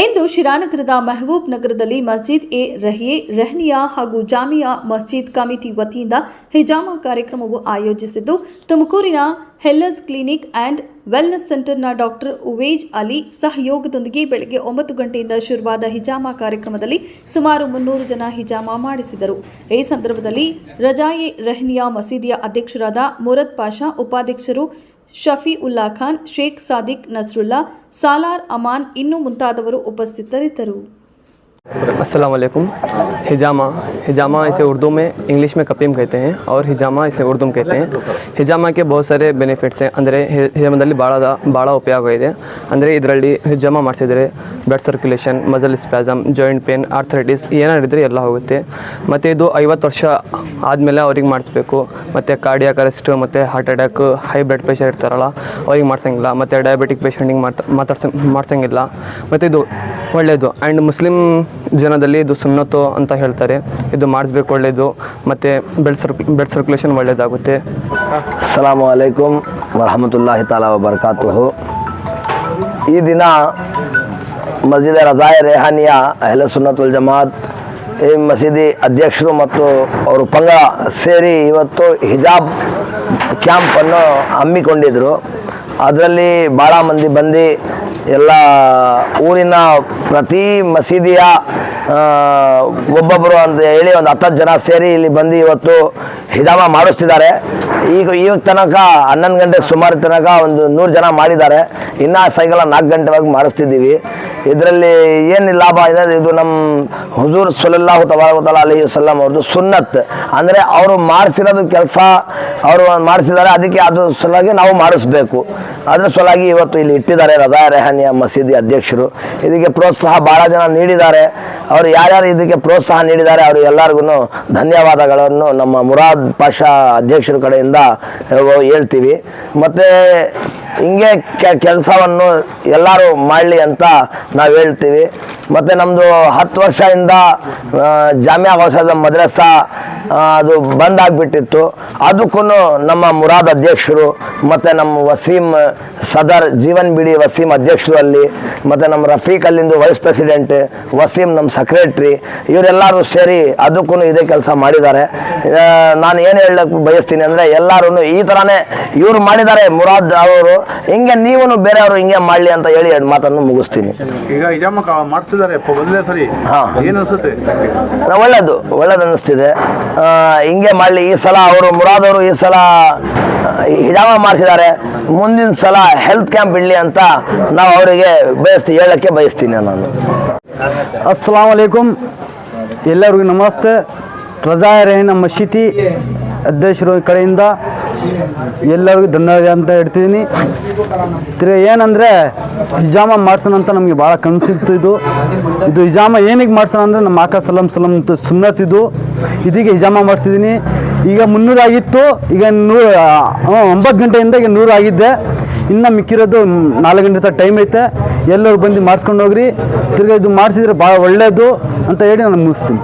ಇಂದು ಶಿರಾನಗರದ ಮೆಹಬೂಬ್ ನಗರದಲ್ಲಿ ಮಸ್ಜಿದ್ ಎ ರಹಿಯೆ, ರೆಹನಿಯಾ ಹಾಗೂ ಜಾಮಿಯಾ ಮಸ್ಜಿದ್ ಕಮಿಟಿ ವತಿಯಿಂದ ಹಿಜಾಮಾ ಕಾರ್ಯಕ್ರಮವು ಆಯೋಜಿಸಿದ್ದು, ತುಮಕೂರಿನ ಹೆಲ್ಲಸ್ ಕ್ಲಿನಿಕ್ ಆ್ಯಂಡ್ ವೆಲ್ನೆಸ್ ಸೆಂಟರ್ನ ಡಾಕ್ಟರ್ ಉವೇಜ್ ಅಲಿ ಸಹಯೋಗದೊಂದಿಗೆ ಬೆಳಗ್ಗೆ ಒಂಬತ್ತು ಗಂಟೆಯಿಂದ ಶುರುವಾದ ಹಿಜಾಮಾ ಕಾರ್ಯಕ್ರಮದಲ್ಲಿ ಸುಮಾರು ಮುನ್ನೂರು ಜನ ಹಿಜಾಮಾ ಮಾಡಿಸಿದರು. ಈ ಸಂದರ್ಭದಲ್ಲಿ ರಜಾಯಿ ರೆಹನಿಯಾ ಮಸೀದಿಯ ಅಧ್ಯಕ್ಷರಾದ ಮುರದ್ ಪಾಷಾ, ಉಪಾಧ್ಯಕ್ಷರು ಶಫಿ ಉಲ್ಲಾ ಖಾನ್ ಶೇಖ್ ಸಾದಿಕ್ ನಸ್ರುಲ್ಲಾ ಸಾಲಾರ್ ಅಮಾನ್ ಇನ್ನೂ ಮುಂತಾದವರು ಉಪಸ್ಥಿತರಿದ್ದರು. अस्सलाम वालेकुम हिजामा हिजामा इसे उर्दू में इंग्लिश में कपीम कहते हैं और हिजामा इसे उर्दू में कहते हैं ಹಿಜಾಮ ಕೆ बहुत ಸಾರೆ ಬೆನಿಫಿಟ್ಸ್ हैं ಅಂದರೆ ಹಿಜಾಮದಲ್ಲಿ ಭಾಳ ಭಾಳ ಉಪಯೋಗ ಇದೆ ಅಂದರೆ ಇದರಲ್ಲಿ ಹಿಜಾಮ ಮಾಡಿಸಿದರೆ blood circulation muscle spasm joint pain arthritis ಏನಾರಿದ್ರೆ ಎಲ್ಲ ಹೋಗುತ್ತೆ ಮತ್ತು ಇದು ಐವತ್ತು ವರ್ಷ ಆದಮೇಲೆ ಅವ್ರಿಗೆ ಮಾಡಿಸ್ಬೇಕು ಮತ್ತು ಕಾರ್ಡಿಯಾಕ್ ಅರೆಸ್ಟ್ ಮತ್ತು heart attack high blood pressure ಇರ್ತಾರಲ್ಲ ಅವ್ರಿಗೆ ಮಾಡ್ಸಂಗಿಲ್ಲ ಮತ್ತು ಡಯಾಬಿಟಿಕ್ ಪೇಷಂಟಿಗೆ ಮಾತಾ ಮಾತಾಡ್ಸ ಮಾಡ್ಸಂಗಿಲ್ಲ ಮತ್ತು ಇದು ಒಳ್ಳೆಯದು ಆ್ಯಂಡ್ ಮುಸ್ಲಿಂ ಜನದಲ್ಲಿ ಇದು ಸುನ್ನತ್ತು ಅಂತ ಹೇಳ್ತಾರೆ. ಇದು ಮಾಡಿಸ್ಬೇಕು ಒಳ್ಳೆಯದು ಮತ್ತು ಬ್ಲಡ್ ಸರ್ಕ್ ಬ್ಲಡ್ ಸರ್ಕ್ಯುಲೇಷನ್ ಒಳ್ಳೆಯದಾಗುತ್ತೆ ಅಸ್ಸಲಾಮು ಅಲೈಕುಮ್ ವರಹಮತುಲ್ಲಾಹಿ ತಾಲಾ ವಬರ್ಕಾತುಹು ಈ ದಿನ ಮಸ್ಜಿದ್ ರಜಾಯ ರೆಹಾನಿಯ ಅಹ್ಲ ಸುನ್ನತುಲ್ ಜಮಾತ್ ಈ ಮಸೀದಿ ಅಧ್ಯಕ್ಷರು ಮತ್ತು ಅವರು ಪಂಗ ಸೇರಿ ಇವತ್ತು ಹಿಜಾಬ್ ಕ್ಯಾಂಪನ್ನು ಹಮ್ಮಿಕೊಂಡಿದ್ರು. ಅದರಲ್ಲಿ ಭಾಳ ಮಂದಿ ಬಂದು ಎಲ್ಲ ಊರಿನ ಪ್ರತಿ ಮಸೀದಿಯ ಒಬ್ಬೊಬ್ಬರು ಅಂತ ಹೇಳಿ ಒಂದು ಹತ್ತತ್ತು ಜನ ಸೇರಿ ಇಲ್ಲಿ ಬಂದು ಇವತ್ತು ಹಿದಾಮ ಮಾಡಿಸ್ತಿದ್ದಾರೆ. ಈಗ ಈಗ ತನಕ ಹನ್ನೊಂದು ಗಂಟೆ ಸುಮಾರು ತನಕ ಒಂದು ನೂರು ಜನ ಮಾಡಿದ್ದಾರೆ. ಇನ್ನೂ ಸಾಯಂಕಾಲ ನಾಲ್ಕು ಗಂಟೆವರೆಗೆ ಮಾಡಿಸ್ತಿದ್ದೀವಿ. ಇದರಲ್ಲಿ ಏನು ಲಾಭ ಇದೆ? ಇದು ನಮ್ಮ ಹುಜೂರ್ ಸುಲಲ್ಲಾಹು ತಬಾರಕಲ್ಲ ಅಲಿ ವಸಲ್ಲಂ ಅವ್ರದ್ದು ಸುನ್ನತ್. ಅಂದರೆ ಅವರು ಮಾಡಿಸಿರೋದು ಕೆಲಸ, ಅವರು ಮಾಡಿಸಿದ್ದಾರೆ, ಅದಕ್ಕೆ ಅದು ಸಲುವಾಗಿ ನಾವು ಮಾಡಿಸ್ಬೇಕು. ಅದ್ರ ಸಲುವಾಗಿ ಇವತ್ತು ಇಲ್ಲಿ ಇಟ್ಟಿದ್ದಾರೆ ರಜಾ ರೆಹಾನಿಯ ಮಸೀದಿ ಅಧ್ಯಕ್ಷರು. ಇದಕ್ಕೆ ಪ್ರೋತ್ಸಾಹ ಭಾಳ ಜನ ನೀಡಿದ್ದಾರೆ. ಅವರು ಯಾರ್ಯಾರು ಇದಕ್ಕೆ ಪ್ರೋತ್ಸಾಹ ನೀಡಿದ್ದಾರೆ, ಅವರು ಎಲ್ಲರಿಗೂ ಧನ್ಯವಾದಗಳನ್ನು ನಮ್ಮ ಮುರಾದ್ ಪಾಷಾ ಅಧ್ಯಕ್ಷರ ಕಡೆಯಿಂದ ಹೇಳ್ತೀವಿ. ಮತ್ತು ಹಿಂಗೆ ಕೆಲಸವನ್ನು ಎಲ್ಲರೂ ಮಾಡಲಿ ಅಂತ ನಾವು ಹೇಳ್ತೀವಿ. ಮತ್ತು ನಮ್ಮದು ಹತ್ತು ವರ್ಷದಿಂದ ಜಾಮಿಯಾ ಔಷಧ ಮದ್ರಸಾ ಅದು ಬಂದ್ ಆಗಿಬಿಟ್ಟಿತ್ತು. ಅದಕ್ಕೂ ನಮ್ಮ ಮುರಾದ್ ಅಧ್ಯಕ್ಷರು, ಮತ್ತು ನಮ್ಮ ವಸೀಮ್ ಸದರ್, ಜೀವನ್ ಬಿಡಿ ವಸೀಮ್ ಅಧ್ಯಕ್ಷರು ಅಲ್ಲಿ, ಮತ್ತು ನಮ್ಮ ರಫೀಕ್ ಅಲ್ಲಿಂದು ವೈಸ್ ಪ್ರೆಸಿಡೆಂಟ್ ವಸೀಮ್ ನಮ್ಮ ಸೆಕ್ರೆಟ್ರಿ ಇವರೆಲ್ಲರೂ ಸೇರಿ ಅದಕ್ಕೂ ಇದೇ ಕೆಲಸ ಮಾಡಿದ್ದಾರೆ. ನಾನು ಏನು ಹೇಳಕ್ಕೆ ಬಯಸ್ತೀನಿ ಅಂದರೆ ಎಲ್ಲರೂ ಈ ಥರನೇ ಇವರು ಮಾಡಿದ್ದಾರೆ ಮುರಾದ್ ಅವರು. ಹಿಂಗೆ ನೀವು ಬೇರೆಯವರು ಹಿಂಗೆ ಮಾಡಲಿ ಅಂತ ಹೇಳಿ ಎರಡು ಮಾತನ್ನು ಮುಗಿಸ್ತೀನಿ. ಈಗ ಮಾಡ್ತಿದ್ದಾರೆ ಸರಿ. ಹಾ. ಏನ್ ಅನ್ಸುತ್ತೆ? ನಾ- ಒಳ್ಳೇದು ಒಳ್ಳೇದು ಅನ್ನಿಸ್ತಿದೆ ಆ, ಹಿಂಗೆ ಮಾಡಲಿ ಈ ಸಲ ಅವರು ಮುರಾದವರು ಈ ಸಲ ಹಿಜಾಮ ಮಾಡಿಸಿದ್ದಾರೆ. ಮುಂದಿನ ಸಲ ಹೆಲ್ತ್ ಕ್ಯಾಂಪ್ ಇಡಲಿ ಅಂತ ನಾವು ಅವರಿಗೆ ಬಯಸ್ತೀವಿ ಹೇಳಕ್ಕೆ ಬಯಸ್ತೀನಿ ನಾನು. ಅಸ್ಸಲಾಮ್ ವಲೈಕುಮ್ ಎಲ್ಲರಿಗೂ ನಮಸ್ತೆ. ರಜಾ ರೇಣ ಮಸೀದಿ ಅಧ್ಯಕ್ಷರ ಕಡೆಯಿಂದ ಎಲ್ಲರಿಗೂ ಧನ್ಯವಾದ ಅಂತ ಹೇಳ್ತಿದ್ದೀನಿ. ತಿರ್ಗಿ ಏನಂದರೆ ಹಿಜಾಮ ಮಾಡ್ಸೋಣ ಅಂತ ನಮಗೆ ಭಾಳ ಕನಸಿತ್ತು ಇದು. ಇದು ಹಿಜಾಮ ಏನಿಗೆ ಮಾಡ್ಸೋಣ ಅಂದರೆ ನಮ್ಮ ಆಕಾ ಸಲಂ ಸಲಂ ಅಂತ ಸುನ್ನತ್ ಇದು. ಇದೀಗ ಹಿಜಾಮ ಮಾಡಿಸಿದ್ದೀನಿ. ಈಗ ಮುನ್ನೂರು ಆಗಿತ್ತು. ಈಗ ನೂರು ಒಂಬತ್ತು ಗಂಟೆಯಿಂದ ಈಗ ನೂರು ಆಗಿದ್ದೆ. ಇನ್ನು ಮಿಕ್ಕಿರೋದು ನಾಲ್ಕು ಗಂಟೆ ಟೈಮ್ ಐತೆ. ಎಲ್ಲರೂ ಬಂದು ಮಾಡಿಸ್ಕೊಂಡು ಹೋಗ್ರಿ. ತಿರ್ಗಿ ಇದು ಮಾಡಿಸಿದ್ರೆ ಭಾಳ ಒಳ್ಳೆಯದು ಅಂತ ಹೇಳಿ ನಾನು ಮುಗಿಸ್ತೀನಿ.